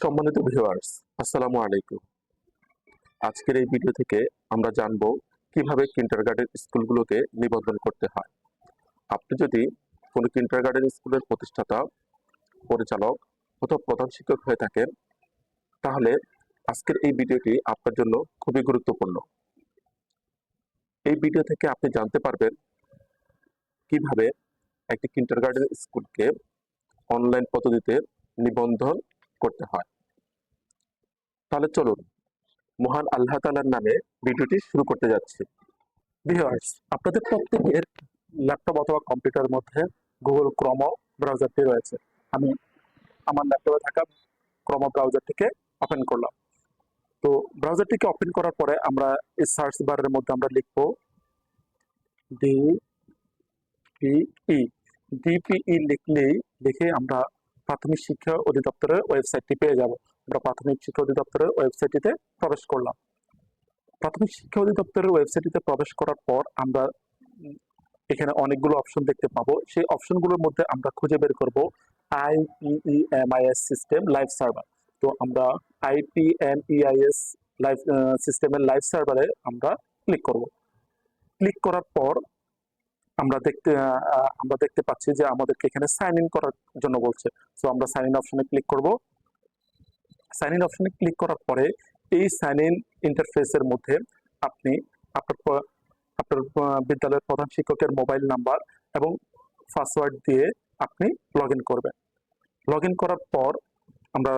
সম্মানিত ভিউয়ার্স আসসালামু আলাইকুম। আজকের এই ভিডিও থেকে আমরা জানব কীভাবে কিন্টারগার্টেন স্কুলগুলোতে নিবন্ধন করতে হয়। আপনি যদি কোনো কিন্টারগার্টেন স্কুলের প্রতিষ্ঠাতা, পরিচালক অথবা প্রধান শিক্ষক হয়ে থাকেন, তাহলে আজকের এই ভিডিওটি আপনার জন্য খুবই গুরুত্বপূর্ণ। এই ভিডিও থেকে আপনি জানতে পারবেন কীভাবে একটি কিন্টারগার্টেন স্কুলকে অনলাইন পদ্ধতিতে নিবন্ধন করতে হয়। তাহলে চলুন, মহান আল্লাহ তালার নামে ভিডিওটি শুরু করতে যাচ্ছি। ভিউয়ার্স আপনাদের প্রত্যেকের ল্যাপটপ অথবা কম্পিউটারের মধ্যে গুগল ক্রম ব্রাউজারটি রয়েছে। আমি আমার ল্যাপটপে থাকা ক্রম ব্রাউজারটিকে ওপেন করলাম। তো ব্রাউজারটিকে ওপেন করার পরে আমরা এই সার্চ বারের মধ্যে আমরা লিখব ডি পিই ডিপিই লিখলেই লিখে আমরা প্রাথমিক শিক্ষা অধিদপ্তরের ওয়েবসাইটটি পেয়ে যাব। আমরা প্রাথমিক শিক্ষা অধিদপ্তরের ওয়েবসাইটটিতে প্রবেশ করলাম। প্রাথমিক শিক্ষা অধিদপ্তরের ওয়েবসাইটটিতে প্রবেশ করার পর আমরা এখানে অনেকগুলো অপশন দেখতে পাবো। সেই অপশনগুলোর মধ্যে আমরা খুঁজে বের করব আইপিইএমআইএস সিস্টেম লাইভ সার্ভার তো আমরা আইপিএমইআইএস লাইভ সিস্টেমের লাইভ সার্ভারে আমরা ক্লিক করব। ক্লিক করার পর আমরা দেখতে আমরা দেখতে পাচ্ছি যে আমাদেরকে এখানে সাইন ইন করার জন্য বলছে। সো আমরা সাইন ইন অপশনে ক্লিক করব। সাইন ইন অপশনে ক্লিক করার পরে এই সাইন ইন ইন্টারফেসের মধ্যে আপনি আপনার আপনার বিদ্যালয়ের প্রধান শিক্ষকের মোবাইল নাম্বার এবং পাসওয়ার্ড দিয়ে আপনি লগ ইন করবেন। লগ ইন করার পর আমরা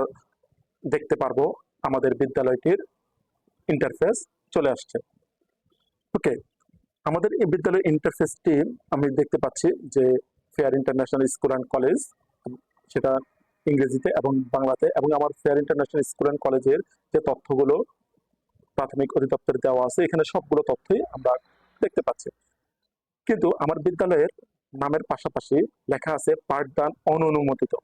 দেখতে পারব আমাদের বিদ্যালয়টির ইন্টারফেস চলে আসছে। ওকে আমাদের এই বিদ্যালয়ের ইন্টারফেসটি আমি দেখতে পাচ্ছি যে fair international school and college সেটা ইংরেজিতে এবং বাংলাতে, এবং আমার ফেয়ার ইন্টারন্যাশনাল স্কুল অ্যান্ড কলেজের যে তথ্যগুলো প্রাথমিক অধিদপ্তরে দেওয়া আছে, এখানে সবগুলো তথ্যই আমরা দেখতে পাচ্ছি। কিন্তু আমার বিদ্যালয়ের নামের পাশাপাশি লেখা আছে পাঠদান অননুমোদিত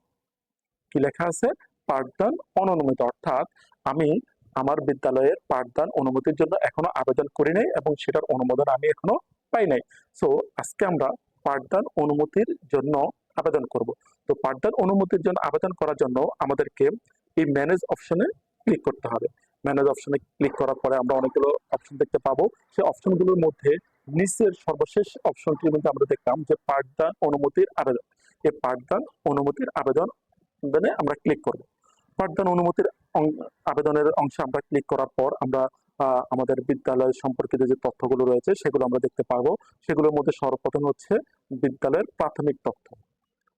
কি লেখা আছে? পাঠদান অননুমোদিত অর্থাৎ আমি আমার বিদ্যালয়ের পাঠদান অনুমতির জন্য এখনও আবেদন করি নাই এবং সেটার অনুমোদন আমি এখনও পাই নাই। সো আজকে আমরা পাঠদান অনুমতির জন্য আবেদন করব। তো পাঠদান অনুমতির জন্য আবেদন করার জন্য আমাদেরকে এই ম্যানেজ অপশনে ক্লিক করতে হবে। ম্যানেজ অপশনে ক্লিক করার পরে আমরা অনেকগুলো অপশন দেখতে পাবো। সেই অপশনগুলোর মধ্যে নিচের সর্বশেষ অপশনটির মধ্যে আমরা দেখলাম যে পাঠদান অনুমতির আবেদন। এই পাঠদান অনুমতির আবেদন আমরা ক্লিক করব। পাঠদান অনুমতির আবেদনের অংশে আমরা ক্লিক করার পর আমরা আমাদের বিদ্যালয় সম্পর্কিত যে তথ্যগুলো রয়েছে সেগুলো আমরা দেখতে পারব। সেগুলোর মধ্যে সর্বপ্রথম হচ্ছে বিদ্যালয়ের প্রাথমিক তথ্য।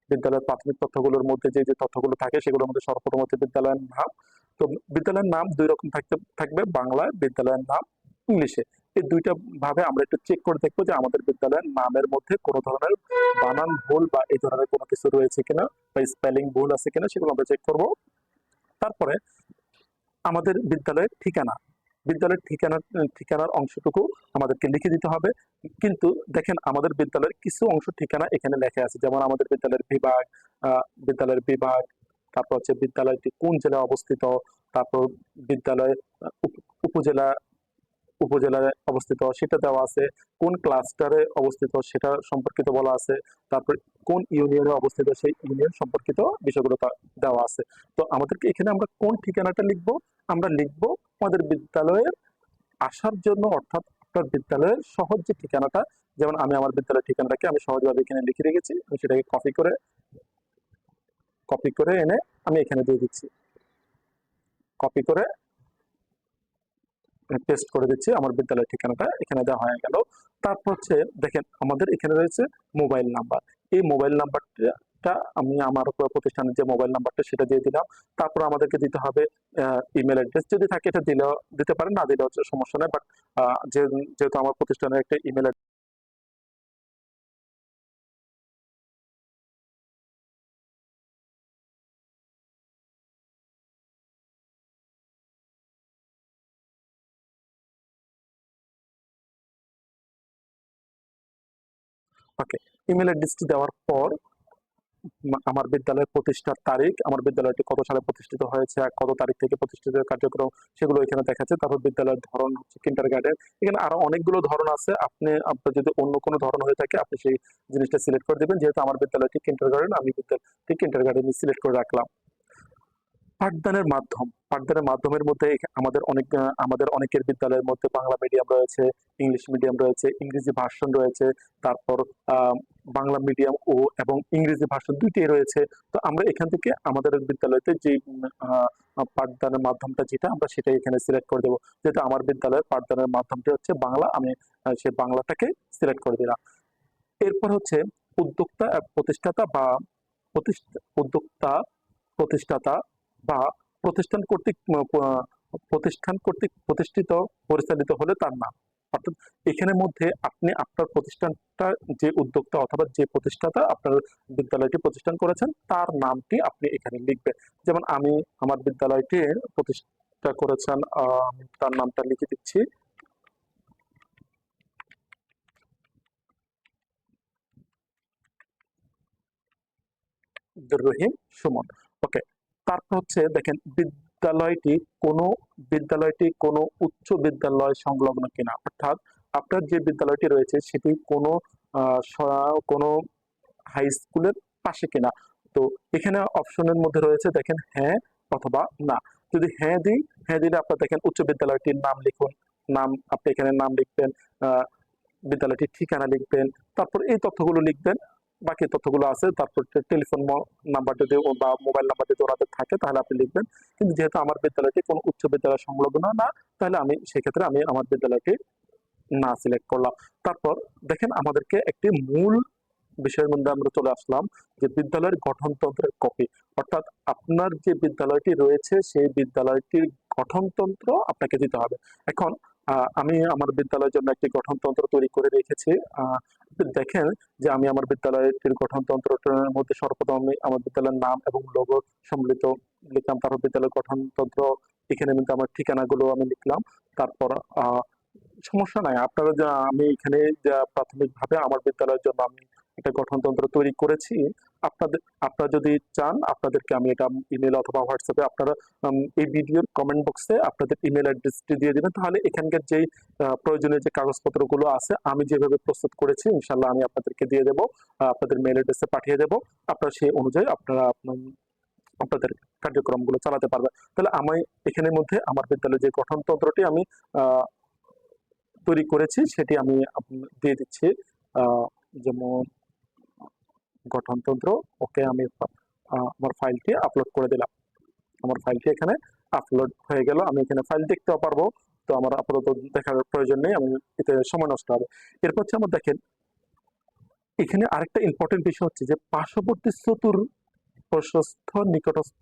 বিদ্যালয়ের প্রাথমিক তথ্যগুলোর মধ্যে যে যে তথ্যগুলো থাকে সেগুলোর মধ্যে সর্বপ্রথম হচ্ছে বিদ্যালয়ের নাম। তো বিদ্যালয়ের নাম দুই রকম থাকতে, থাকবে বাংলায় বিদ্যালয়ের নাম, ইংলিশে। এই দুইটা ভাবে আমরা একটু চেক করে দেখব যে আমাদের বিদ্যালয়ের নামের মধ্যে কোনো ধরনের বানান ভুল বা এই ধরনের কোনো কিছু রয়েছে কিনা বা স্পেলিং ভুল আছে কিনা সেগুলো আমরা চেক করব। তারপরে আমাদের বিদ্যালয়ের ঠিকানা, বিদ্যালয়ের ঠিকানার ঠিকানার অংশটুকু আমাদেরকে লিখে দিতে হবে। কিন্তু দেখেন আমাদের বিদ্যালয়ের কিছু অংশ ঠিকানা এখানে লেখা আছে। যেমন আমাদের বিদ্যালয়ের বিভাগ বিদ্যালয়ের বিভাগ, তারপর হচ্ছে বিদ্যালয়টি কোন জেলায় অবস্থিত, তারপর বিদ্যালয় উপজেলা উপজেলায় অবস্থিত, সেটা দেওয়া আছে। কোন ক্লাস্টারে অবস্থিত সেটা সম্পর্কিত বলা আছে। তারপর কোন ইউনিয়নে অবস্থিত সেই ইউনিয়ন সম্পর্কিত বিষয়গুলো দেওয়া আছে। তো আমাদেরকে এখানে আমরা কোন ঠিকানাটা লিখব? আমরা লিখব আমাদের বিদ্যালয়ের আসার জন্য, অর্থাৎ আপনার বিদ্যালয়ের সহজ যে ঠিকানাটা, যেমন আমি আমার বিদ্যালয়ের ঠিকানাটাকে আমি সহজভাবে এখানে লিখে রেখেছি, আমি সেটাকে কপি করে কপি করে এনে আমি এখানে দিয়ে দিচ্ছি। কপি করে পেস্ট করে দিচ্ছি, আমার বিদ্যালয়ের ঠিকানাটা এখানে দেওয়া হয়ে গেল। তারপর হচ্ছে, দেখেন, আমাদের এখানে রয়েছে মোবাইল নাম্বার। এই মোবাইল নাম্বারটা আমি আমার প্রতিষ্ঠানের যে মোবাইল নাম্বারটা, সেটা দিয়ে দিলাম। তারপর আমাদেরকে দিতে হবে ইমেল অ্যাড্রেস যদি থাকে, এটা দিলেও, দিতে পারেন, না দিলে হচ্ছে সমস্যা নেই। বাট যেহেতু আমার প্রতিষ্ঠানের একটা ইমেল ওকে ইমেল অ্যাড্রেসটি দেওয়ার পর আমার বিদ্যালয়ের প্রতিষ্ঠার তারিখ, আমার বিদ্যালয়টি কত সালে প্রতিষ্ঠিত হয়েছে কত তারিখ থেকে প্রতিষ্ঠিত কার্যক্রম সেগুলো এখানে দেখাচ্ছে। তারপর বিদ্যালয়ের ধরন হচ্ছে কিন্টার গার্ডেন এখানে আরও অনেকগুলো ধরন আছে। আপনি, আপনার যদি অন্য কোনো ধরন হয়ে থাকে, আপনি সেই জিনিসটা সিলেক্ট করে দেবেন। যেহেতু আমার বিদ্যালয়টি কিন্টার গার্ডেন আমি বিদ্যালয়টি কিন্টার গার্ডেন সিলেক্ট করে রাখলাম। পাঠদানের মাধ্যম। পাঠদানের মাধ্যমের মধ্যে আমাদের অনেক আমাদের অনেকের বিদ্যালয়ের মধ্যে বাংলা মিডিয়াম রয়েছে ইংলিশ মিডিয়াম রয়েছে, ইংরেজি ভার্সন রয়েছে, তারপর বাংলা মিডিয়াম ও এবং ইংরেজি ভার্সন দুইটাই রয়েছে। তো আমরা এখান থেকে আমাদের বিদ্যালয়তে যে পাঠদানের মাধ্যমটা যেটা, আমরা সেটাই এখানে সিলেক্ট করে দেবো। যেহেতু আমার বিদ্যালয়ের পাঠদানের মাধ্যমটা হচ্ছে বাংলা, আমি সে বাংলাটাকে সিলেক্ট করে দিলাম। এরপর হচ্ছে উদ্যোক্তা, প্রতিষ্ঠাতা বা প্রতিষ্ঠা উদ্যোক্তা, প্রতিষ্ঠাতা বা প্রতিষ্ঠান কর্তৃক প্রতিষ্ঠান কর্তৃক প্রতিষ্ঠিত, পরিচালিত হলে তার নাম। অর্থাৎ এখানের মধ্যে আপনি আপনার প্রতিষ্ঠানটা যে উদ্যোক্তা অথবা যে প্রতিষ্ঠাতা আপনার বিদ্যালয়টি প্রতিষ্ঠান করেছেন, তার নামটি আপনি এখানে লিখবেন। যেমন আমি আমার বিদ্যালয়টি প্রতিষ্ঠা করেছেন তার নামটা লিখে দিচ্ছি। রহিম সুমন। ওকে তারপর হচ্ছে দেখেন বিদ্যালয়টি কোনো বিদ্যালয়টি কোনো উচ্চ বিদ্যালয় সংলগ্ন কিনা। অর্থাৎ আপনার যে বিদ্যালয়টি রয়েছে সেটি কোনো কোনো হাই স্কুলের পাশে কিনা। তো এখানে অপশনের মধ্যে রয়েছে দেখেন হ্যাঁ অথবা না। যদি হ্যাঁ দিই হ্যাঁ দিলে আপনার দেখেন উচ্চ বিদ্যালয়টির নাম লিখুন। নাম, আপনি এখানে নাম লিখবেন বিদ্যালয়টির ঠিকানা লিখবেন, তারপর এই তথ্যগুলো লিখবেন। বাকি তথ্যগুলো আছে, তারপর টেলিফোন নাম্বার যদি বা মোবাইল নাম্বার যদি ওনাদের থাকে, তাহলে আপনি লিখবেন। কিন্তু যেহেতু আমার বিদ্যালয়টি কোনো উচ্চ বিদ্যালয় সংলগ্ন না, তাহলে আমি সেক্ষেত্রে আমি আমার বিদ্যালয়টি না সিলেক্ট করলাম। তারপর দেখেন আমাদেরকে একটি মূল বিষয়ের মধ্যে আমরা চলে আসলাম, যে বিদ্যালয়ের গঠনতন্ত্রের কপি অর্থাৎ আপনার যে বিদ্যালয়টি রয়েছে, সেই বিদ্যালয়টির গঠনতন্ত্র আপনাকে দিতে হবে। এখন আমি আমার বিদ্যালয়ের জন্য একটি গঠনতন্ত্র তৈরি করে রেখেছি। দেখেন যে আমি আমার বিদ্যালয়টির গঠনতন্ত্রের মধ্যে সর্বপ্রথম আমি আমার বিদ্যালয়ের নাম এবং লোগো সম্মিলিত লিখলাম। তারপর বিদ্যালয়ের গঠনতন্ত্র, এখানে কিন্তু আমার ঠিকানাগুলো আমি লিখলাম। তারপর সমস্যা নাই। আপনারা যা, আমি এখানে যা প্রাথমিকভাবে আমার বিদ্যালয়ের জন্য আমি একটা গঠনতন্ত্র তৈরি করেছি। আপনাদের, আপনারা যদি চান, আপনাদেরকে আমি এটা ইমেল অথবা হোয়াটসঅ্যাপে আপনারা এই ভিডিওর কমেন্ট বক্সে আপনাদের ইমেল অ্যাড্রেসটি দিয়ে দেবেন। তাহলে এখানকার যেই প্রয়োজনীয় যে কাগজপত্রগুলো আছে, আমি যেভাবে প্রস্তুত করেছি ইনশাল্লাহ আমি আপনাদেরকে দিয়ে দেবো আপনাদের মেল অ্যাড্রেসে পাঠিয়ে দেবো। আপনারা সেই অনুযায়ী আপনারা আপনাদের কার্যক্রমগুলো চালাতে পারবেন। তাহলে আমি এখানের মধ্যে আমার বিদ্যালয়ের যে গঠনতন্ত্রটি আমি তৈরি করেছি, সেটি আমি দিয়ে দিচ্ছি। যেমন গঠনতন্ত্র, ওকে আমি আমার ফাইলটি আপলোড করে দিলাম। আমার ফাইলটি এখানে আপলোড হয়ে গেল। আমি এখানে ফাইল দেখতেও পারব। তো আমার আপাতত দেখার প্রয়োজন নেই আমি এতে সময় নষ্ট হবে। এরপর হচ্ছে আমার দেখেন, এখানে আরেকটা ইম্পর্টেন্ট বিষয় হচ্ছে যে, পার্শ্ববর্তী চতুর প্রশস্ত নিকটস্থ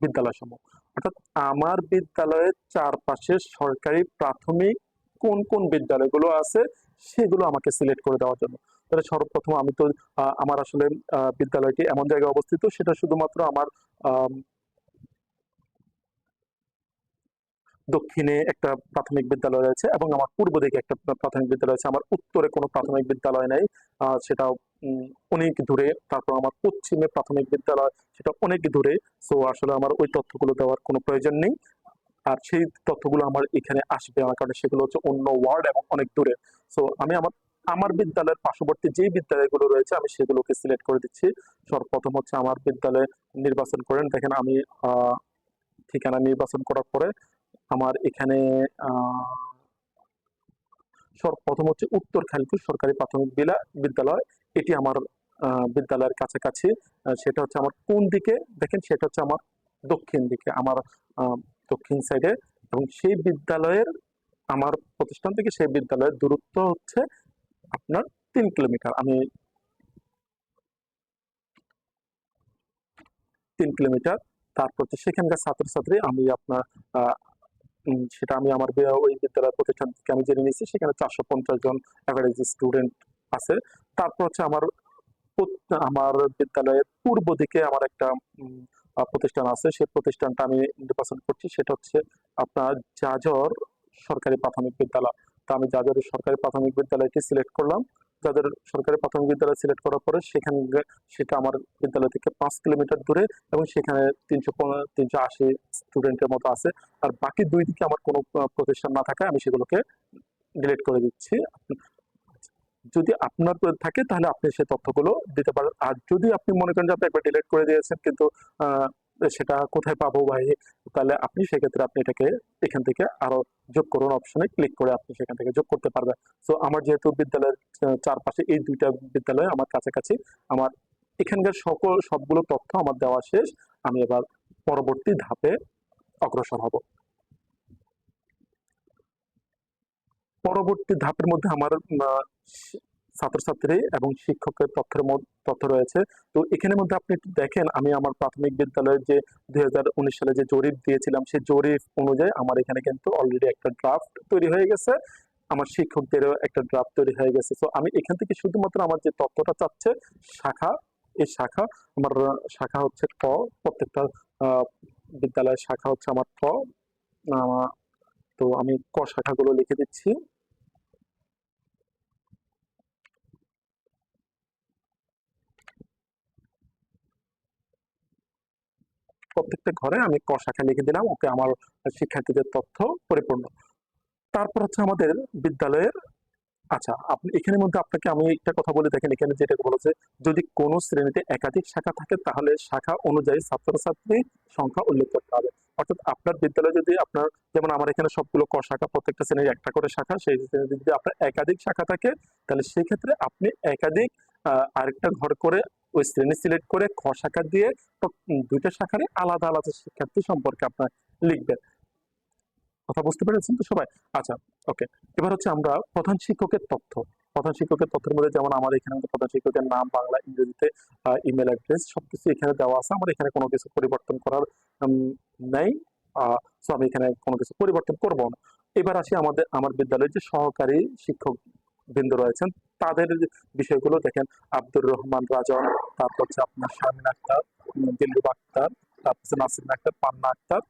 বিদ্যালয় সমূহ অর্থাৎ আমার বিদ্যালয়ের চারপাশে সরকারি প্রাথমিক কোন কোন বিদ্যালয়গুলো আছে সেগুলো আমাকে সিলেক্ট করে দেওয়ার জন্য। তাহলে সর্বপ্রথম আমি তো আমার আসলে বিদ্যালয়টি এমন জায়গায় অবস্থিত সেটা শুধুমাত্র আমার আম, দক্ষিণে একটা প্রাথমিক বিদ্যালয় রয়েছে এবং আমার পূর্ব দিকে একটা প্রাথমিক বিদ্যালয় আছে আমার উত্তরে কোনো প্রাথমিক বিদ্যালয় নেই। সেটা অনেক দূরে। তারপর আমার পশ্চিমে প্রাথমিক বিদ্যালয় সেটা অনেক দূরে। সো আসলে আমার ওই তথ্যগুলো দেওয়ার কোনো প্রয়োজন নেই। আর সেই তথ্যগুলো আমার এখানে আসবে আমার কারণে সেগুলো হচ্ছে অন্য ওয়ার্ড এবং অনেক দূরে। সো আমি আমার আমার বিদ্যালয়ের পার্শ্ববর্তী যেই বিদ্যালয়গুলো রয়েছে, আমি সেগুলোকে সিলেক্ট করে দিচ্ছি। সর্বপ্রথম হচ্ছে আমার বিদ্যালয়ে নির্বাচন করেন। দেখেন আমি ঠিকানা নির্বাচন করার পরে আমার এখানে সর্বপ্রথম হচ্ছে উত্তর খালিপুর সরকারি প্রাথমিক বিদ্যালয়। এটি আমার বিদ্যালয়ের কাছাকাছি। সেটা হচ্ছে আমার কোন দিকে? দেখেন সেটা হচ্ছে আমার দক্ষিণ দিকে। আমার দক্ষিণ সাইডে এবং সেই বিদ্যালয়ের আমার প্রতিষ্ঠান থেকে সেই বিদ্যালয়ের দূরত্ব হচ্ছে আপনার তিন কিলোমিটার। আমি তিন কিলোমিটার, তারপর হচ্ছে সেখানকার ছাত্রছাত্রী, আমি আপনার সেটা আমি আমার ওই বিদ্যালয় প্রতিষ্ঠান থেকে আমি জেনে নিয়েছি, সেখানে চারশো পঞ্চাশ জন অ্যাভারেজ স্টুডেন্ট আছে। তারপর হচ্ছে আমার আমার বিদ্যালয়ের পূর্ব দিকে আমার একটা প্রতিষ্ঠান আছে, সেই প্রতিষ্ঠানটা আমি নির্বাচন করছি। সেটা হচ্ছে আপনার জাজর সরকারি প্রাথমিক বিদ্যালয়। তো আমি জাজরের সরকারি প্রাথমিক বিদ্যালয়টি সিলেক্ট করলাম। যাদের সরকারি প্রাথমিক বিদ্যালয় সিলেক্ট করার পরে সেখানে সেটা আমার বিদ্যালয় থেকে পাঁচ কিলোমিটার দূরে এবং সেখানে তিনশো তিনশো আশি স্টুডেন্টের মতো আছে। আর বাকি দুই দিকে আমার কোনো প্রতিষ্ঠান না থাকায় আমি সেগুলোকে ডিলিট করে দিচ্ছি। যদি আপনার থাকে, তাহলে আপনি সেই তথ্যগুলো দিতে পারেন। আর যদি আপনি মনে করেন যে আপনি একবার ডিলিট করে দিয়েছেন, কিন্তু সেটা কোথায় পাবো ভাই? তাহলে আপনি সেক্ষেত্রে আপনি এটাকে এখান থেকে আরও যোগ করুন অপশনে ক্লিক করে আপনি সেখান থেকে যোগ করতে পারবেন। তো আমার যেহেতু বিদ্যালয়ের চারপাশে এই দুইটা বিদ্যালয় আমার কাছাকাছি, আমার এখানকার সকল, সবগুলো তথ্য আমার দেওয়া শেষ। আমি এবার পরবর্তী ধাপে অগ্রসর হব। পরবর্তী ধাপের মধ্যে আমার ছাত্রছাত্রী এবং শিক্ষকের তথ্যের তথ্য রয়েছে। তো এখানের মধ্যে আপনি দেখেন, আমি আমার প্রাথমিক বিদ্যালয়ের যে দু হাজার উনিশ সালে যে জরিপ দিয়েছিলাম, সেই জরিপ অনুযায়ী আমার এখানে কিন্তু অলরেডি একটা ড্রাফট তৈরি হয়ে গেছে। আমার শিক্ষকদেরও একটা ড্রাফট তৈরি হয়ে গেছে। তো আমি এখান থেকে শুধুমাত্র আমার যে তথ্যটা চাচ্ছে, শাখা, এই শাখা, আমার শাখা হচ্ছে ক প্রত্যেকটা বিদ্যালয়ের শাখা হচ্ছে আমার ক তো আমি ক শাখাগুলো লিখে দিচ্ছি। প্রত্যেকটা ঘরে আমি ক শাখা লিখে দিলাম, ওকে আমার শিক্ষার্থীদের তথ্য পরিপূর্ণ। তারপর হচ্ছে আমাদের বিদ্যালয়ের আচ্ছা আপনি, এখানের মধ্যে আপনাকে আমি একটা কথা বলে, দেখেন এখানে যেটা বলেছে যদি কোনো শ্রেণীতে একাধিক শাখা থাকে, তাহলে শাখা অনুযায়ী ছাত্রছাত্রীর সংখ্যা উল্লেখ করতে হবে। অর্থাৎ আপনার বিদ্যালয়ে যদি আপনার, যেমন আমার এখানে সবগুলো ক শাখা, প্রত্যেকটা শ্রেণির একটা করে শাখা, সেই শ্রেণীতে যদি আপনার একাধিক শাখা থাকে, তাহলে সেই ক্ষেত্রে আপনি একাধিক আরেকটা ঘর করে ওই শ্রেণি সিলেক্ট করে খ শাখা দিয়ে দুইটা শাখারে আলাদা আলাদা শিক্ষার্থী সম্পর্কে আপনার লিখবেন। কথা বুঝতে পেরেছেন তো সবাই? আচ্ছা ওকে এবার হচ্ছে আমরা প্রধান শিক্ষকের তথ্য। প্রধান শিক্ষকের তথ্যের মধ্যে যেমন আমার এখানে প্রধান শিক্ষকের নাম, বাংলা, ইংরেজিতে ইমেল অ্যাড্রেস সবকিছু এখানে দেওয়া আছে। আমার এখানে কোনো কিছু পরিবর্তন করার নেই। সো আমি এখানে কোনো কিছু পরিবর্তন করব না। এবার আসি আমাদের, আমার বিদ্যালয়ের যে সহকারী শিক্ষক বৃন্দ রয়েছেন। তাদের বিষয়গুলো দেখেন আব্দুর রহমান রাজন তারপর হচ্ছে আপনার শামিন আক্তার উম, দিলরুব আক্তার তারপর নাসির আক্তার পান্না আক্তার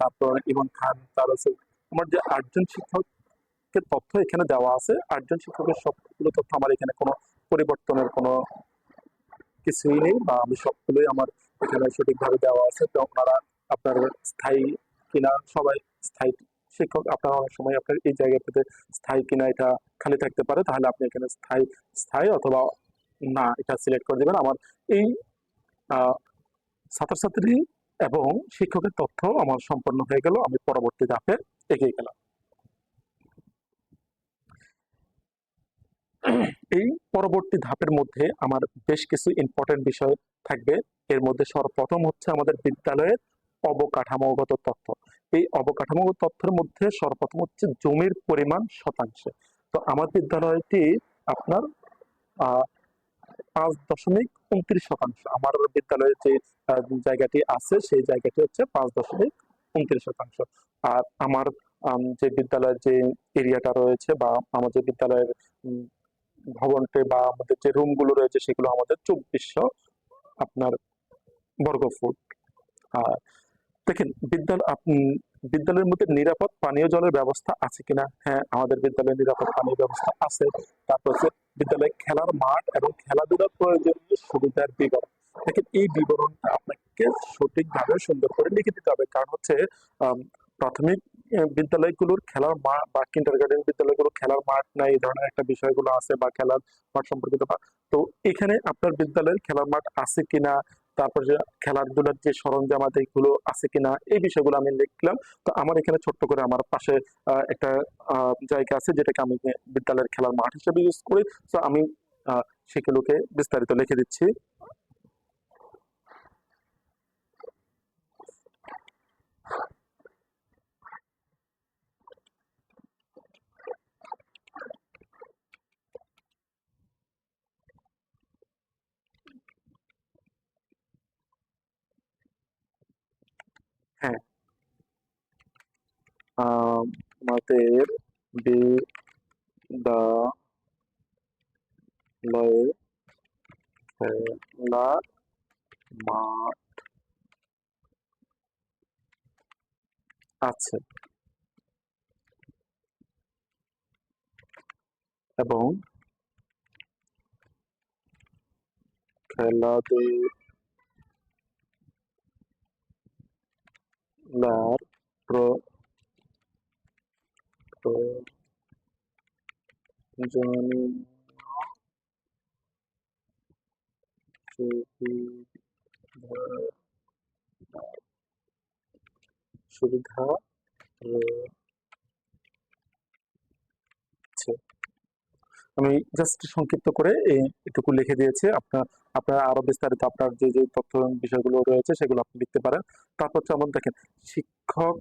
তারপর ইমন খান তার হচ্ছে আমার যে আটজন শিক্ষকের তথ্য এখানে দেওয়া আছে আটজন শিক্ষকের সবগুলো তথ্য আমার এখানে কোনো পরিবর্তনের কোনো কিছুই নেই বা আমি সবগুলোই আমার এখানে সঠিকভাবে দেওয়া আছে। তো আপনারা আপনার স্থায়ী কিনা সবাই স্থায়ী শিক্ষক আপনারা অনেক সময় আপনার এই জায়গাটাতে স্থায়ী কিনা এটা খালি থাকতে পারে, তাহলে আপনি এখানে স্থায়ী স্থায়ী অথবা না, এটা সিলেক্ট করে দেবেন। আমার এই ছাত্রছাত্রী এবং শিক্ষকের তথ্য আমার সম্পন্ন হয়ে গেল। আমি পরবর্তী ধাপে এগিয়ে গেলাম। এই পরবর্তী ধাপের মধ্যে আমার বেশ কিছু ইম্পর্টেন্ট বিষয় থাকবে। এর মধ্যে সর্বপ্রথম হচ্ছে আমাদের বিদ্যালয়ের অবকাঠামোগত তথ্য। এই অবকাঠামোগত তথ্যের মধ্যে সর্বপ্রথম হচ্ছে জমির পরিমাণ শতাংশে। তো আমার বিদ্যালয়টি আপনার পাঁচ দশমিক উনত্রিশ শতাংশ। আমার বিদ্যালয়ের যে জায়গাটি আছে সেই জায়গাটি হচ্ছে পাঁচ দশমিক উনত্রিশ শতাংশ। আর আমার যে বিদ্যালয়ের যে এরিয়াটা রয়েছে বা আমাদের বিদ্যালয়ের উম, ভবনটি বা আমাদের যে রুমগুলো রয়েছে সেগুলো আমাদের চব্বিশশো আপনার বর্গ ফুট আর দেখেন বিদ্যালয় বিদ্যালয়ের মধ্যে নিরাপদ পানীয় জলের ব্যবস্থা আছে কিনা? হ্যাঁ আমাদের বিদ্যালয়ে নিরাপদ পানীয় ব্যবস্থা আছে। তারপর হচ্ছে বিদ্যালয়ে খেলার মাঠ এবং খেলাধুলার প্রয়োজনীয় সুবিধার বিবরণ। দেখেন, এই বিবরণটা আপনাকে সঠিকভাবে সুন্দর করে লিখে দিতে হবে। কারণ হচ্ছে প্রাথমিক বিদ্যালয়গুলোর খেলার মাঠ বা কিন্ডার গার্ডেন বিদ্যালয়গুলো খেলার মাঠ নাই এই ধরনের একটা বিষয়গুলো আছে বা খেলার মাঠ সম্পর্কিত তো এখানে আপনার বিদ্যালয়ের খেলার মাঠ আছে কিনা? তারপর যে খেলাধুলার যে সরঞ্জাম আছে এগুলো আছে কিনা, এই বিষয়গুলো আমি লিখলাম। তো আমার এখানে ছোট্ট করে আমার পাশে একটা জায়গা আছে যেটাকে আমি বিদ্যালয়ের খেলার মাঠ হিসেবে ইউজ করি। তো আমি সেগুলোকে বিস্তারিত লিখে দিচ্ছি হ্যাঁ আহ, আমাদের খেলার মাঠ আছে। এবং খেলাধুলার প্র- সুবিধা। আমি জাস্ট সংক্ষিপ্ত করে এটুকু লিখে দিয়েছি। আপনার আপনারা আরও বিস্তারিত আপনার যে, যে তথ্য বিষয়গুলো রয়েছে সেগুলো আপনি লিখতে পারেন। তারপর যেমন দেখেন শিক্ষক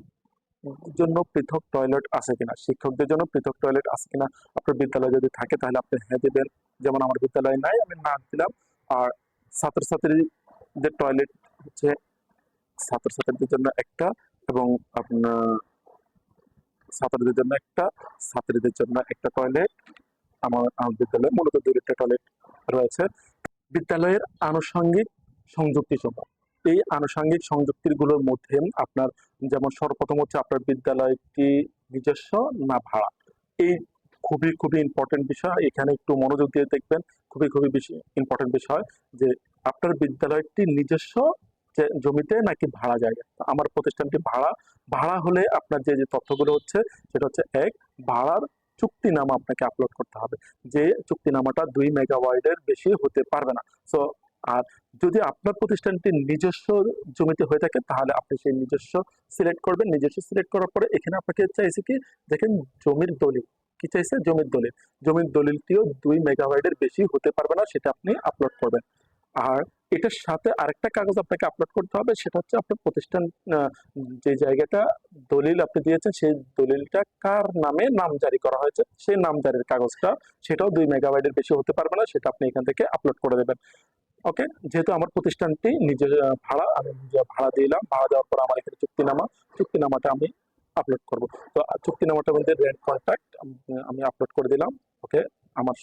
জন্য পৃথক টয়লেট আছে কিনা? শিক্ষকদের জন্য পৃথক টয়লেট আছে কিনা? আপনার বিদ্যালয় যদি থাকে তাহলে আপনি হ্যাঁ দিবেন। যেমন আমার বিদ্যালয়ে নাই আমি না দিলাম। আর ছাত্রছাত্রীদের টয়লেট হচ্ছে ছাত্রছাত্রীদের জন্য একটা এবং আপনার ছাত্রদের জন্য একটা, ছাত্রীদের জন্য একটা টয়লেট। আমার আমার বিদ্যালয়ে মূলত ২ একটা টয়লেট রয়েছে। বিদ্যালয়ের আনুষঙ্গিক সংযুক্তিসমূহ। এই আনুষঙ্গিক সংযুক্তিগুলোর মধ্যে আপনার যেমন সর্বপ্রথম হচ্ছে আপনার বিদ্যালয়টি নিজস্ব না ভাড়া? এই খুবই, খুবই ইম্পর্টেন্ট বিষয়। এখানে একটু মনোযোগ দিয়ে দেখবেন। খুবই, খুবই বেশি ইম্পোর্টেন্ট বিষয় যে আপনার বিদ্যালয়টি নিজস্ব জমিতে নাকি ভাড়া জায়গা আমার প্রতিষ্ঠানটি ভাড়া। ভাড়া হলে আপনার যে, যে তথ্যগুলো হচ্ছে সেটা হচ্ছে এক ভাড়ার চুক্তিনামা আপনাকে আপলোড করতে হবে। যে চুক্তিনামাটা ২ মেগাওয়াটের বেশি হতে পারবে না। সো আর যদি আপনার প্রতিষ্ঠানটি নিজস্ব জমিতে হয়ে থাকে, তাহলে আপনি সেই নিজস্ব সিলেক্ট করবেন। নিজস্ব সিলেক্ট করার পরে এখানে আপনাকে চাইছে কি, দেখেন জমির দলিল। কি চাইছে? জমির দলিল। জমির দলিলটিও ২ মেগাওয়াটের বেশি হতে পারবে না, সেটা আপনি আপলোড করবেন। আর এটার সাথে আরেকটা কাগজ আপনাকে আপলোড করতে হবে, সেটা হচ্ছে আপনার প্রতিষ্ঠান যে জায়গাটা দলিল আপনি দিয়েছেন, সেই দলিলটা কার নামে নাম জারি করা হয়েছে সেই নামজারির কাগজটা, সেটাও দুই মেগাবাইটের বেশি হতে পারবে না, সেটা আপনি এখান থেকে আপলোড করে দেবেন। ওকে? যেহেতু আমার প্রতিষ্ঠানটি নিজের ভাড়া আমি নিজে ভাড়া দিলাম। ভাড়া দেওয়ার পর আমার এখানে চুক্তিনামা, চুক্তিনামাটা আমি আপলোড করব। তো চুক্তিনামাটা মধ্যে রেন্ট কন্ট্রাক্ট আমি আপলোড করে দিলাম। ওকে? আমার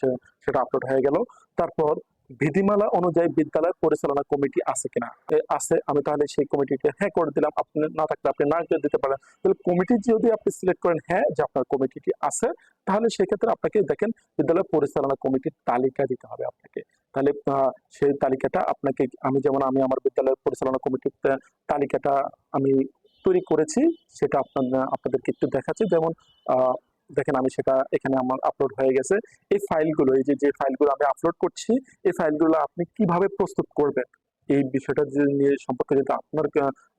সেটা আপলোড হয়ে গেল। তারপর বিধিমালা অনুযায়ী বিদ্যালয় পরিচালনা কমিটি আছে কিনা? আছে। আমি তাহলে সেই কমিটিতে হ্যাঁ করে দিলাম। আপনি না থাকলে আপনি না করে দিতে পারেন। তাহলে কমিটি যদি আপনি সিলেক্ট করেন হ্যাঁ, যে আপনার কমিটিটি আছে, তাহলে সেক্ষেত্রে আপনাকে দেখেন বিদ্যালয় পরিচালনা কমিটির তালিকা দিতে হবে আপনাকে। তাহলে সেই তালিকাটা আপনাকে আমি যেমন আমি আমার বিদ্যালয় পরিচালনা কমিটির তালিকাটা আমি তৈরি করেছি। সেটা আপনার আপনাদেরকে একটু দেখাচ্ছি। যেমন দেখেন আমি সেটা এখানে আমার আপলোড হয়ে গেছে। এই ফাইলগুলো এই যে, যে ফাইলগুলো আমি আপলোড করছি, এই ফাইলগুলো আপনি কীভাবে প্রস্তুত করবেন? এই বিষয়টা যে নিয়ে সম্পর্কে যদি আপনার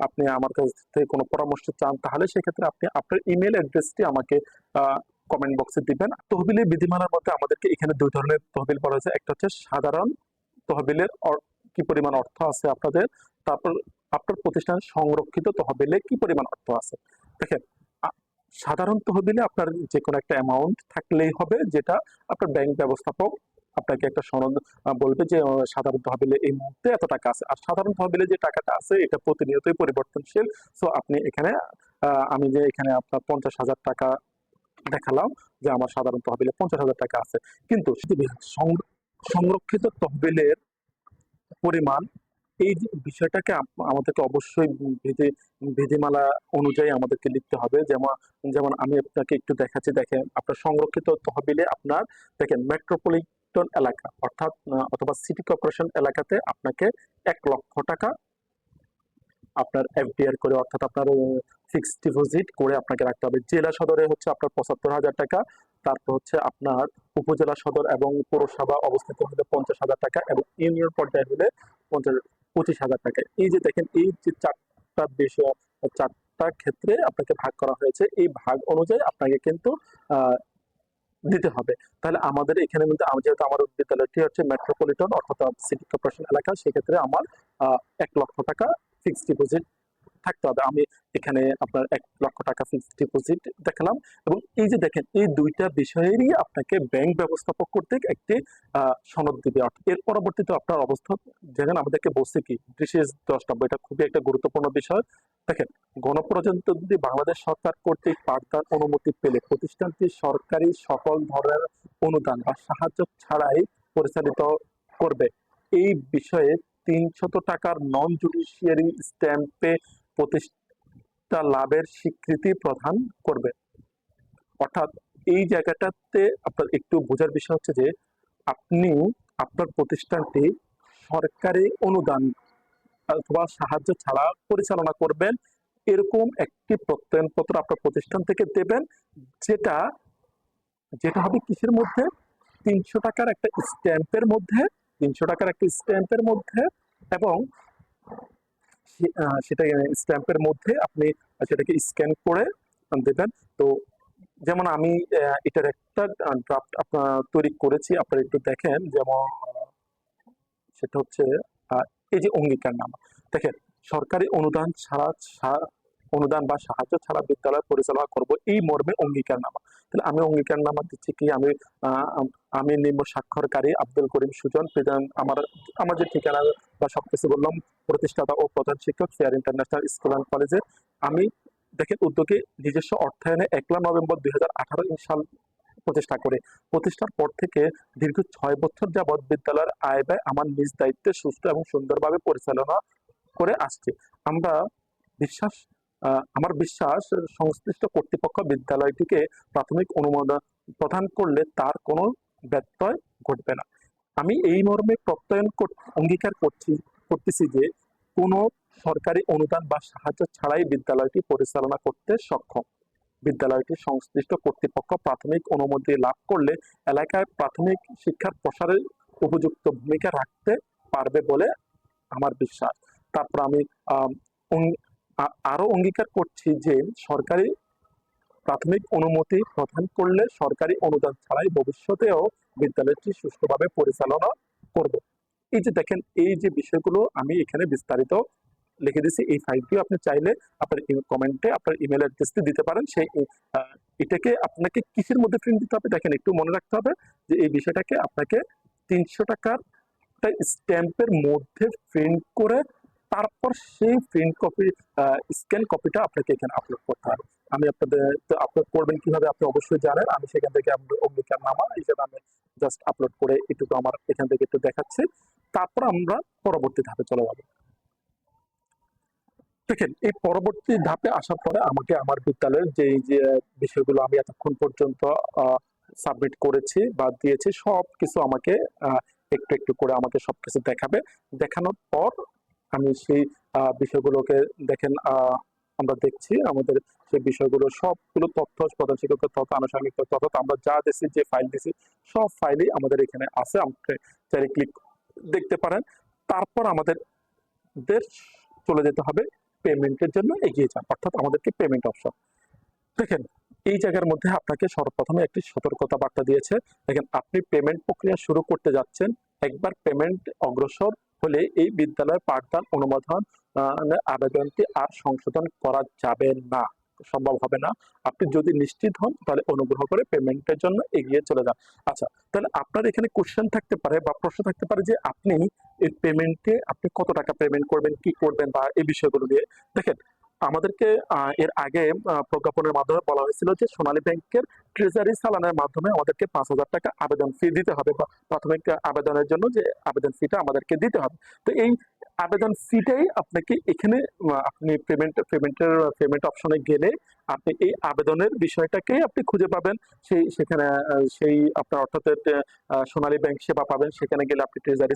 আপনি আমার কাছ থেকে কোনো পরামর্শ চান তাহলে সেক্ষেত্রে আপনি আপনার ইমেইল অ্যাড্রেসটি আমাকে কমেন্ট বক্সে দিবেন। তহবিলের বিধিমালার মধ্যে আমাদেরকে এখানে দুই ধরনের তহবিল বলা হয়েছে। একটা হচ্ছে সাধারণ তহবিলের কি পরিমাণ অর্থ আছে আপনাদের। তারপর আপনার প্রতিষ্ঠানের সংরক্ষিত তহবিলে কি পরিমাণ অর্থ আছে। দেখেন সাধারণ তহবিলে আপনার যে কোনো একটা অ্যামাউন্ট থাকলেই হবে যেটা আপনার ব্যাংক ব্যবস্থাপক আপনাকে একটা সনদ বলবে যে সাধারণ তহবিলে এই মুহূর্তে এত টাকা আছে। আর সাধারণ তহবিলে যে টাকাটা আছে এটা প্রতিনিয়তই পরিবর্তনশীল। সো আপনি এখানে আমি যে এখানে আপনার ৳৫০,০০০ দেখালাম যে আমার সাধারণ তহবিলে ৳৫০,০০০ আছে। কিন্তু সংরক্ষিত তহবিলের পরিমাণ এই যে বিষয়টাকে আমাদেরকে অবশ্যই বিধি বিধিমালা অনুযায়ী আমাদেরকে লিখতে হবে। যেমন যেমন আমি আপনাকে একটু দেখাচ্ছি দেখেন আপনার সংরক্ষিত তহবিলে আপনার দেখেন মেট্রোপলিটন এলাকা অর্থাৎ অথবা সিটি কর্পোরেশন এলাকাতে আপনাকে এক লক্ষ টাকা আপনার এফডিআর করে অর্থাৎ আপনার ফিক্সড ডিপোজিট করে আপনাকে রাখতে হবে। জেলা সদরে হচ্ছে আপনার ৳৭৫,০০০ তারপর হচ্ছে আপনার উপজেলা সদর এবং পৌরসভা অবস্থিত হলে ৳৫০,০০০ এবং ইউনিয়ন পর্যায়ে হলে পঞ্চাশ ৳২৫,০০০ এই যে দেখেন এই যে ৪ টা বিষয় ৪ ক্ষেত্রে আপনাকে ভাগ করা হয়েছে। এই ভাগ অনুযায়ী আপনাকে কিন্তু দিতে হবে। তাহলে আমাদের এখানে কিন্তু আমি যেহেতু আমার বিদ্যালয়টি হচ্ছে মেট্রোপলিটন অর্থাৎ সিটি কর্পোরেশন এলাকা সেক্ষেত্রে আমার এক লক্ষ টাকা ফিক্সড ডিপোজিট থাকতে হবে। আমি এখানে আপনার ৳১,০০,০০০ ফিক্সড ডিপোজিট দেখালাম এবং এই যে দেখেন এই ২ টা বিষয়েরই আপনাকে ব্যাংক ব্যবস্থাপক কর্তৃক একটি সনদ দিবে। এর পরবর্তীতে আপনার অবস্থা দেখেন আমাদেরকে বলছে কি বিশেষ দ্রষ্টব্য এটা খুবই একটা গুরুত্বপূর্ণ বিষয়। দেখেন গণপ্রজাতন্ত্রী বাংলাদেশ সরকার কর্তৃক পাঠদান অনুমতি পেলে প্রতিষ্ঠানটি সরকারি সকল ধরনের অনুদান বা সাহায্য ছাড়াই পরিচালিত করবে। এই বিষয়ে ৳৩০০ নন জুডিশিয়ারি স্ট্যাম্পে প্রতিষ্ঠা লাভের স্বীকৃতি প্রদান করবে। অর্থাৎ এই জায়গাটাতে আপনার একটু বোঝার বিষয় হচ্ছে যে আপনি আপনার প্রতিষ্ঠানটি সরকারি অনুদান অথবা সাহায্য ছাড়া পরিচালনা করবেন। এরকম একটি প্রত্যয়নপত্র আপনার প্রতিষ্ঠান থেকে দেবেন যেটা, যেটা হবে কিসের মধ্যে? তিনশো টাকার একটা স্ট্যাম্পের মধ্যে তিনশো টাকার একটা স্ট্যাম্পের মধ্যে এবং সেটা স্ট্যাম্পের মধ্যে আপনি সেটাকে স্ক্যান করে দেবেন। তো যেমন আমি এটার একটা ড্রাফট আপনার তৈরি করেছি। আপনারা একটু দেখেন, যেমন, সেটা হচ্ছে এই যে অঙ্গীকার নামা। দেখেন, সরকারি অনুদান ছাড়া অনুদান বা সাহায্য ছাড়া বিদ্যালয় পরিচালনা করব এই মর্মে অঙ্গীকারনামা। তাহলে আমি অঙ্গীকারনামা দিচ্ছি কি? আমি আমি নিম্ন স্বাক্ষরকারী আব্দুল করিম সুজন, প্রধান আমার আমার যে ঠিকানা বা সবকিছু বললাম প্রতিষ্ঠাতা ও প্রধান শিক্ষক ফেয়ার ইন্টারন্যাশনাল স্কুল অ্যান্ড কলেজে, আমি দেখেন উদ্যোগে নিজস্ব অর্থায়নে একলা নভেম্বর দুই হাজার আঠারো সাল প্রতিষ্ঠা করে। প্রতিষ্ঠার পর থেকে দীর্ঘ ছয় বছর যাবৎ বিদ্যালয়ের আয় ব্যয় আমার নিজ দায়িত্বে সুস্থ এবং সুন্দরভাবে পরিচালনা করে আসছে। আমরা বিশ্বাস আমার বিশ্বাস সংশ্লিষ্ট কর্তৃপক্ষ বিদ্যালয়টিকে প্রাথমিক অনুমোদন প্রদান করলে তার কোনো ব্যত্যয় ঘটবে না। আমি এই মর্মে প্রত্যয়ন অঙ্গীকার করছি, করতেছি যে কোনো সরকারি অনুদান বা সাহায্য ছাড়াই বিদ্যালয়টি পরিচালনা করতে সক্ষম। বিদ্যালয়টি সংশ্লিষ্ট কর্তৃপক্ষ প্রাথমিক অনুমতি লাভ করলে এলাকায় প্রাথমিক শিক্ষার প্রসারে উপযুক্ত ভূমিকা রাখতে পারবে বলে আমার বিশ্বাস। তারপর আমি আম, অং- আরও অঙ্গীকার করছি যে সরকারি প্রাথমিক অনুমতি প্রদান করলে সরকারি অনুদান ছাড়াই ভবিষ্যতেও বিদ্যালয়টি সুষ্ঠুভাবে পরিচালনা করব। এই যে দেখেন এই যে বিষয়গুলো আমি এখানে বিস্তারিত লিখে দিচ্ছি এই ফাইলটিও আপনি চাইলে আপনার কমেন্টে আপনার ইমেল অ্যাড্রেসটি দিতে পারেন। সেই এটাকে আপনাকে কিসের মধ্যে প্রিন্ট দিতে হবে? দেখেন একটু মনে রাখতে হবে যে এই বিষয়টাকে আপনাকে তিনশো টাকার স্ট্যাম্পের মধ্যে প্রিন্ট করে তারপর সেই প্রিন্ট কপি স্ক্যান কপিটা আপনাকে এখানে আপলোড করতে হবে। আমি আপনাদের আপলোড করবেন কীভাবে আপনি অবশ্যই জানেন। আমি সেখান থেকে অঙ্গীকার নামা হিসেবে আমি জাস্ট আপলোড করে এটুকু আমার এখান থেকে একটু দেখাচ্ছি। তারপর আমরা পরবর্তী ধাপে চলে যাব। দেখেন, এই পরবর্তী ধাপে আসার পরে আমাকে আমার বিদ্যালয়ের যে যে বিষয়গুলো আমি এতক্ষণ পর্যন্ত সাবমিট করেছি বা দিয়েছি সব কিছু আমাকে একটু একটু করে আমাকে সবকিছু দেখাবে। দেখানোর পর আমি সেই বিষয়গুলোকে দেখেন আমরা দেখছি, আমাদের সেই বিষয়গুলো সবগুলো তথ্য প্রধান শিক্ষকের তথ্য, আনুষঙ্গিক তথ্য আমরা যা দিছি, যে ফাইল দিছি, সব ফাইলই আমাদের এখানে আছে। আপনি চাইলে ক্লিক দেখতে পারেন। তারপর আমাদের দের চলে যেতে হবে পেমেন্টের জন্য এগিয়ে যান, অর্থাৎ আমাদেরকে পেমেন্ট অপশন দেখেন, এই জায়গার মধ্যে আপনাকে সর্বপ্রথমে একটি সতর্কতা বার্তা দিয়েছে। দেখেন, আপনি পেমেন্ট প্রক্রিয়া শুরু করতে যাচ্ছেন, একবার পেমেন্ট অগ্রসর হলে এই বিদ্যালয়ের পাঠদান, অনুমোদন আবেদনটি আর সংশোধন করা যাবে না, সম্ভব হবে না। আপনি যদি নিশ্চিত হন, তাহলে অনুগ্রহ করে পেমেন্টের জন্য এগিয়ে চলে যান। আচ্ছা তাহলে আপনার এখানে কোশ্চেন থাকতে পারে বা প্রশ্ন থাকতে পারে যে আপনি এই পেমেন্টে আপনি কত টাকা পেমেন্ট করবেন, কি করবেন বা এই বিষয়গুলো দিয়ে দেখেন আমাদেরকে এর আগে প্রজ্ঞাপনের মাধ্যমে বলা হয়েছিল যে সোনালী ব্যাংকের ট্রেজারি চালানের মাধ্যমে আমাদেরকে পাঁচ হাজার টাকা আবেদন ফি দিতে হবে প্রাথমিক আবেদনের জন্য যে আবেদন ফিটা আমাদেরকে দিতে হবে। তো এই আবেদন ফিটাই আপনাকে এখানে আপনি পেমেন্ট পেমেন্টের পেমেন্ট অপশনে গেলে আপনি এই আবেদনের বিষয়টাকেই আপনি খুঁজে পাবেন। সেই, সেখানে সেই আপনার অর্থাৎ সোনালী ব্যাংক সেবা পাবেন। সেখানে গেলে আপনি ট্রেজারি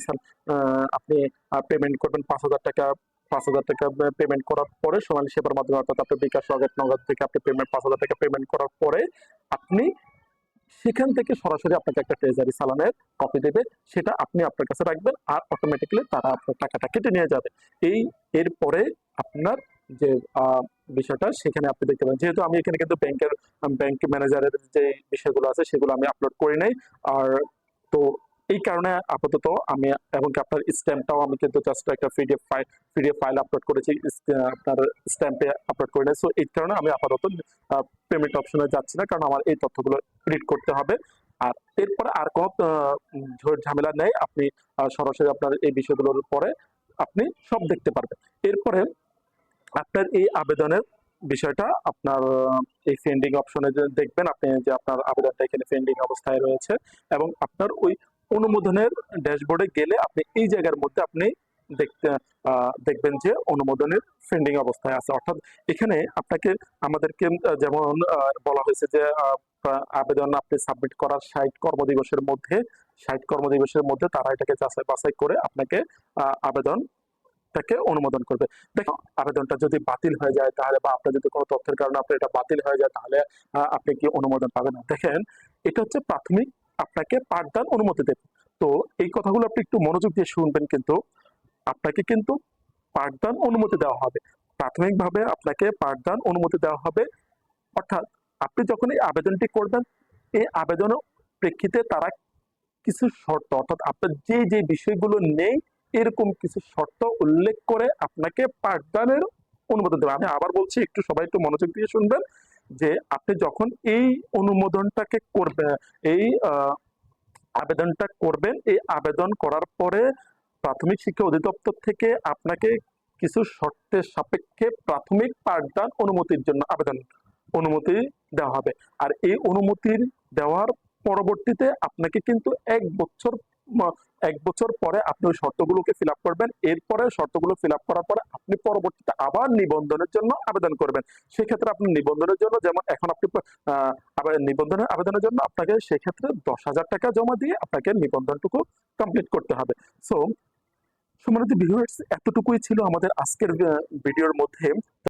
আপনি পেমেন্ট করবেন পাঁচ হাজার টাকা পাঁচ হাজার টাকা পেমেন্ট করার পরে সোনালী সেবার মাধ্যমে অর্থাৎ আপনি বিকাশ, নগদ নগদ থেকে আপনি পেমেন্ট পাঁচ হাজার টাকা পেমেন্ট করার পরে আপনি সেখান থেকে সরাসরি আপনাকে একটা ট্রেজারি চালানের কপি দেবে। সেটা আপনি আপনার কাছে রাখবেন আর অটোমেটিক্যালি তারা আপনার টাকাটা কেটে নিয়ে যাবে। এই এরপরে আপনার যে বিষয়টা সেখানে আপনি দেখতে পাবেন। যেহেতু আমি এখানে কিন্তু ব্যাংকের ব্যাংক ম্যানেজারের যে বিষয়গুলো আছে সেগুলো আমি আপলোড করি নাই। আর তো এই কারণে আপাতত আমি এবং আপনার স্ট্যাম্পটাও আমি কিন্তু জাস্ট একটা PDF file PDF file upload করেছি আপনার স্ট্যাম্পে আপলোড করে সো এই কারণে আমি আপাতত পেমেন্ট অপশনে যাচ্ছি না, কারণ আমার এই তথ্যগুলো এডিট করতে হবে। আর এরপরে আর কোনো ঝামেলা নেই। আপনি সরাসরি আপনার এই বিষয়গুলোর পরে আপনি সব দেখতে পারবেন। এরপরে আপনার এই আবেদনের বিষয়টা, আপনার, এই ফেন্ডিং অপশনে দেখবেন, আপনি যে আপনার আবেদনটা এখানে ফেন্ডিং অবস্থায় রয়েছে এবং আপনার ওই অনুমোদনের ড্যাশবোর্ডে গেলে আপনি এই জায়গার মধ্যে আপনি দেখতে দেখবেন যে অনুমোদনের ফেন্ডিং অবস্থায় আছে। অর্থাৎ এখানে আপনাকে আমাদেরকে যেমন বলা হয়েছে যে আবেদন আপনি সাবমিট করার ষাট কর্মদিবসের মধ্যে, ষাট কর্মদিবসের মধ্যে তারা এটাকে যাচাই বাছাই করে আপনাকে আবেদন তাকে অনুমোদন করবে। দেখো, আবেদনটা যদি বাতিল হয়ে যায় তাহলে বা আপনার যদি কোনো তথ্যের কারণে আপনার এটা বাতিল হয়ে যায় তাহলে আপনি কি অনুমোদন পাবেন না? দেখেন, এটা হচ্ছে প্রাথমিক আপনাকে পাঠদান অনুমতি দেবে। তো এই কথাগুলো আপনি একটু মনোযোগ দিয়ে শুনবেন কিন্তু আপনাকে কিন্তু পাঠদান অনুমতি দেওয়া হবে। প্রাথমিকভাবে আপনাকে পাঠদান অনুমতি দেওয়া হবে। অর্থাৎ আপনি যখন এই আবেদনটি করবেন, এই আবেদনের প্রেক্ষিতে তারা কিছু শর্ত, অর্থাৎ আপনার যে যে বিষয়গুলো নেই, এরকম কিছু শর্ত উল্লেখ করে আপনাকে পাঠদানের অনুমতি দেবে। আমি আবার বলছি, একটু সবাই একটু মনোযোগ দিয়ে শুনবেন। যে আপনি যখন এই অনুমোদনটাকে করবে, এই আবেদনটা করবেন, এই আবেদন করার পরে প্রাথমিক শিক্ষা অধিদপ্তর থেকে আপনাকে কিছু শর্তের সাপেক্ষে প্রাথমিক পাঠদান অনুমতির জন্য আবেদন, অনুমতি দেওয়া হবে। আর এই অনুমতির দেওয়ার পরবর্তীতে আপনাকে কিন্তু এক বছর এক বছর পরে আপনি ওই শর্তগুলোকে ফিল আপ করবেন, এরপরে শর্তগুলো ফিল আপ করার পরে আপনি পরবর্তীতে আবার নিবন্ধনের জন্য আবেদন করবেন। সেক্ষেত্রে আপনি নিবন্ধনের জন্য যেমন এখন আপনি নিবন্ধনের আবেদনের জন্য আপনাকে সেক্ষেত্রে দশ হাজার টাকা জমা দিয়ে আপনাকে নিবন্ধনটুকু কমপ্লিট করতে হবে। সো সুমনতি ভিউয়ার্স এতটুকুই ছিল আমাদের আজকের ভিডিওর মধ্যে।